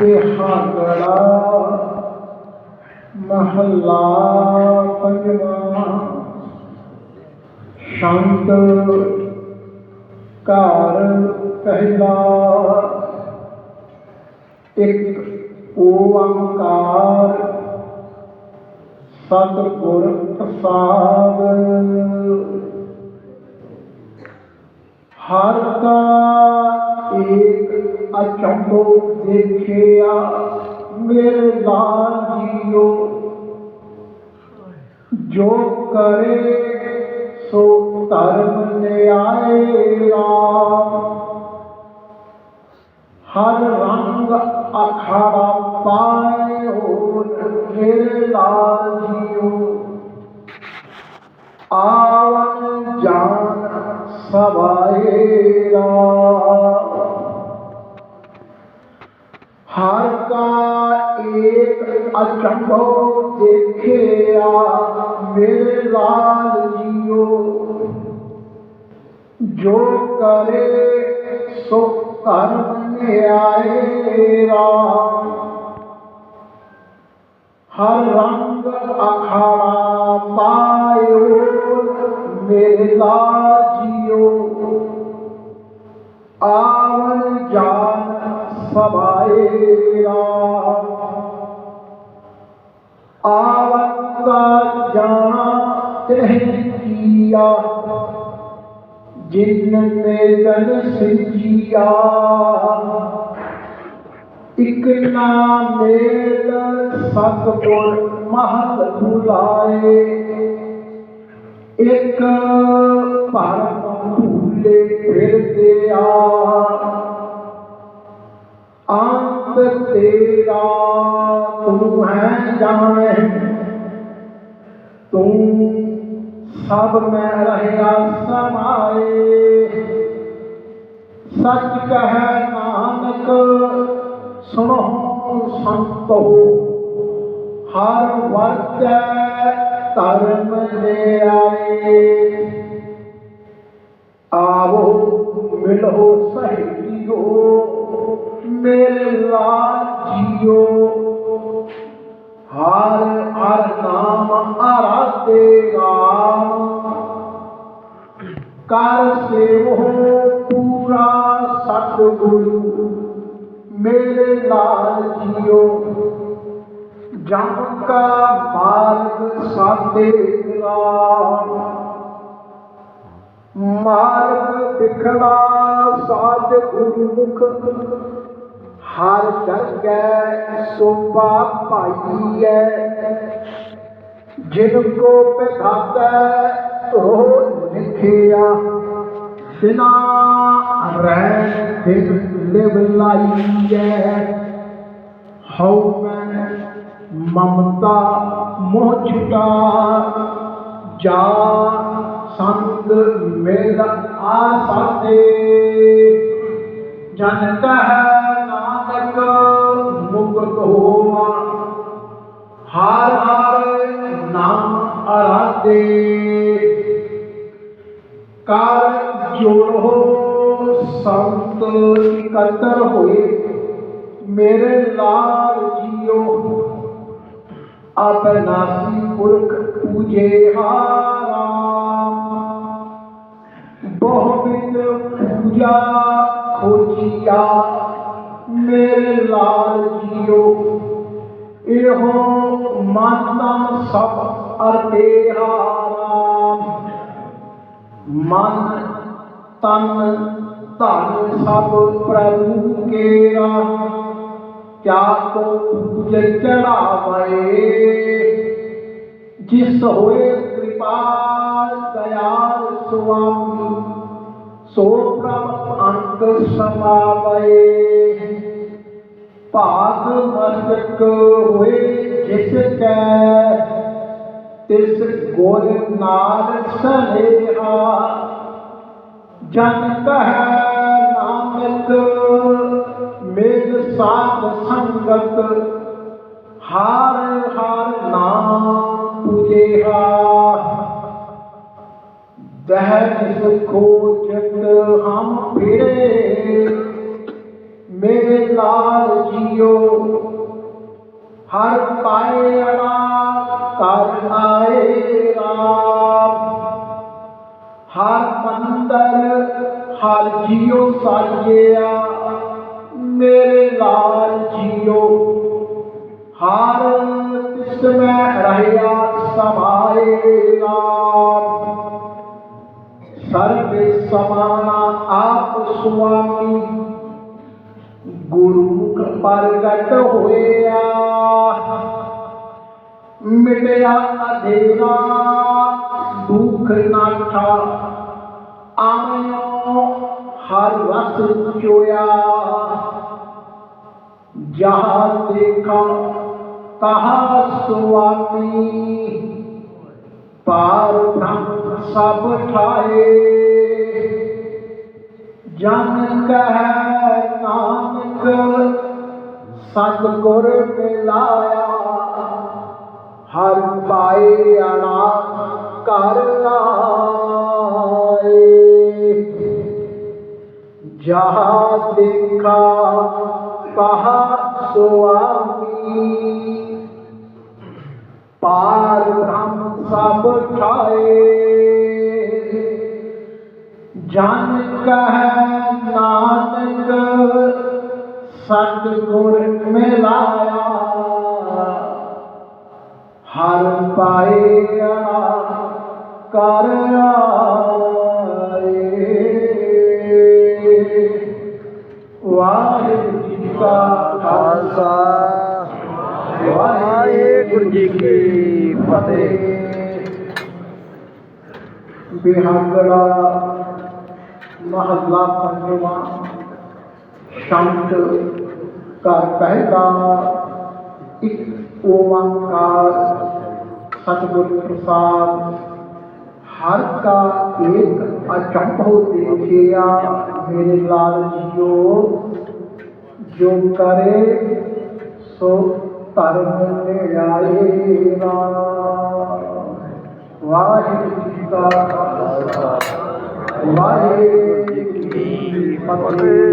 ਬਿਹਾਗੜਾ ਮਹੱਲਾ ਪੰਜਵਾਂ। ਸ਼ਾਂਤ ਘਰ ਪਹਿਲਾ। ਇੱਕ ਓੰਕਾਰ ਸਤਿਗੁਰ ਪ੍ਰਸਾਦ। ਹਰ ਕਾ ਏਕ ਅਚੰਭੋ ਦੇਖਿਆ ਮੇਰੇ ਲਾਲ ਜੀਓ ਜੋ ਕਰੇ ਸੋ ਧਰਮ ਨਿਆਏ ਰਾਮ ਹਰ ਰੰਗ ਅਖਾੜਾ ਪਾਏ ਹੋ ਮੇਰੇ ਲਾਲ ਜੀਓ ਆਵਨ ਜਾਨ ਸਵਾਏ ਰਾਮ ਏਕ ਅਚੰਭੋ ਦੇਖਿਆ ਮੇਰੇ ਲਾਲ ਜੀਓ ਜੋ ਕਰੇ ਸੋ ਕਰਮ ਨਿਆਏ ਰਾਮ ਹਰ ਰੰਗ ਅਖਾੜਾ ਪਾਇਓ ਮੇਰੇ ਲਾਲ ਜੀਓ ਆਵਨ ਜਾਨ ਸਭਾਏ ਰਾਮ ਆਵਨ ਦਾ ਜਾਣਾ ਤਹਿ ਕੀਆ, ਜਿਨ ਮੇਦਨ ਸਿੰਜੀਆ। ਇਕ ਨਾ ਮੇਲ ਸਤਗੁਰ ਮਹਲ ਭੁਲਾਏ ਇੱਕ ਭਰਮ ਭੂਲੇ ਫਿਰਦੇ ਆ ਅੰਤ ਤੇਰਾ ਤੂੰ ਹੈ ਜਾਣੇ ਤੂੰ ਸਭ ਮੈਂ ਰਹਿਆ ਸਮਾਏ। ਸੱਚ ਕਹੈ ਨਾਨਕ, ਸੁਣੋ ਸੰਤੋ ਹਰ ਵਰਤੈ ਧਰਮ ਲੈ ਆਏ। ਆਵੋ ਮਿਲੋ ਸਹਿਜੀਓ ਮੇਰੇ ਲਾਲ ਜੀਓ। ਸਤਿਗੁਰੂ ਮੇਰੇ ਲਾਲ ਜੀਓ। ਜਮ ਕਾ ਮਾਰਗ ਸਾਦੇ ਰਾਮ ਮਾਰਗ ਦਿਖਣਾ ਸਾਧ ਗੁਰਮੁਖ ਹਰ ਜਗੈ ਸੋਭਾ ਪਾਈਐ ਜਿਨ ਕੋ ਪਧਾਤੈ ਤੋ ਲਿਖਿਆ। ਬਿਨਾ ਰਹਿ ਦਿਨ ਮਮਤਾ ਮੋਹ ਛੁਟਾ। ਜਾ ਸੰਗ ਮੇਲ ਆਸਾਤੇ ਜਨ ਕਹੈ ਨਾਨਕ ਮੁਕਤ ਹੋਵਾ। ਹਰ ਹਰ ਨਾਮ ਅਰਾਧੇ। ਕਰ ਜੋੜੋ ਸੰਤ ਇਕੱਤਰ ਹੋਏ, ਮੇਰੇ ਲਾਲ ਜੀਓ। ਆਪਨਾਸੀ ਪੁਰਖ ਪੂਜੇ ਹਾਰਾਮ ਬਹੁ ਪੂਜਾ ਖੋਜੀਆ, ਮੇਰੇ ਲਾਲ ਜੀਓ। ਇਹੋ ਮਨ ਸਭ ਅਰਤੇ ਮਨ, ਤਨ, ਧਨ ਸਭ ਪ੍ਰਭੂ ਕੇਰਾ ਕਿਆ ਕੋ ਪੂਜ ਚੜਾਵੇ? ਜਿਸ ਹੋਏ ਕਿਰਪਾਲ ਦਇਆਲ ਸੁਆਮੀ, ਸੋ ਪ੍ਰਭ ਅੰਤ ਸਮਾਵੇ। ਭਾਗ ਮਸਤਕ ਹੋਏ ਜਿਸ ਕੈ ਤਿਸ ਗੁਰ ਨਾਲ ਸਨੇਹਾ। ਜਨ ਕਹੈ ਨਾਨਕ, ਮੇਲ ਸਾਧ ਸੰਗਤ, ਹਾਰ ਹਾਰ ਨਾਮ ਪੂਜੇਹਾ। ਦਹਿ ਸੁਖੋ ਜਤ ਹਮ ਫਿਰੇ, ਮੇਰੇ ਲਾਲ ਜੀਓ। ਹਰ ਪਾਏ ਅਣਾ ਕਰ ਆਏ ਰਾਮ ਹਰ ਮੰਦਰ ਹਰ ਜੀਓ ਸਾਜਿਆ ਮੇਰੇ ਲਾਲ ਜੀਓ ਹਰ ਤਿਸ ਮੈਂ ਰਹਿਆ ਸਮਾਏ ਰਾਮ ਸਰਵੇ ਸਮਾਨਾ ਆਪ ਸੁਆਮੀ ਗੁਰੂ ਪ੍ਰਗਟ ਹੋਇਆ ਮਿਟਿਆ ਅਧੇਰਾ ਦੁਖ ਨਾਠਾ ਆਮਿਓ, ਹਰ ਵਸ ਚੋਇਆ। ਜਹਾਂ ਦੇਖਾ, ਤਹਾ ਸੁਆਮੀ। ਪਾਰ ਬ੍ਰਹਮ ਸਭ ਠਾਏ। ਜਨ ਕਹਿ ਨਾਨਕ, ਸਤਿਗੁਰ ਮਿਲਾਇਆ। ਹਰ ਪਾਏ ਆਣਾ ਕਰ ਆਏ ਜਹਾਂ ਦੇਖਾ ਕਹਾ ਸੁਆਮੀ। ਪਾਰ ਬ੍ਰਹਮ ਸਭ ਠਾਏ। ਜਨ ਕਹਿ ਨਾਨਕ ਸਤਿਗੁਰ ਮਿਲਾਇਆ। ਹਰ ਪਾਇਆ ਕਰ ਆਏ। ਵਾਹਿਗੁਰੂ ਜੀ ਕਾ ਖਾਲਸਾ। ਵਾਹਿਗੁਰੂ ਜੀ ਕੀ ਫਤਿਹ। ਬਿਹਾਗੜਾ ਮਹੱਲਾ ਪੰਜਵਾਂ ਸ਼ੰਤ ਘਰ ਪਹਿਲਾ, ਇੱਕ ਓੰਕਾਰ ਸਤਿਗੁਰ ਪ੍ਰਸਾਦ, ਹਰ ਕਾ ਏਕ ਅਚੰਭੋ ਦੇਖਿਆ, ਮੇਰੇ ਲਾਲ ਜੀਓ, ਜੋ ਕਰੇ, ਸੋ ਧਰਮ ਨਿਆਏ ਰਾਮ ਵਾਹਿਗੁਰੂ ਜੀ ਕਾ ਖਾਲਸਾ, ਵਾਹਿਗੁਰੂ ਜੀ ਕੀ ਫਤਿਹ।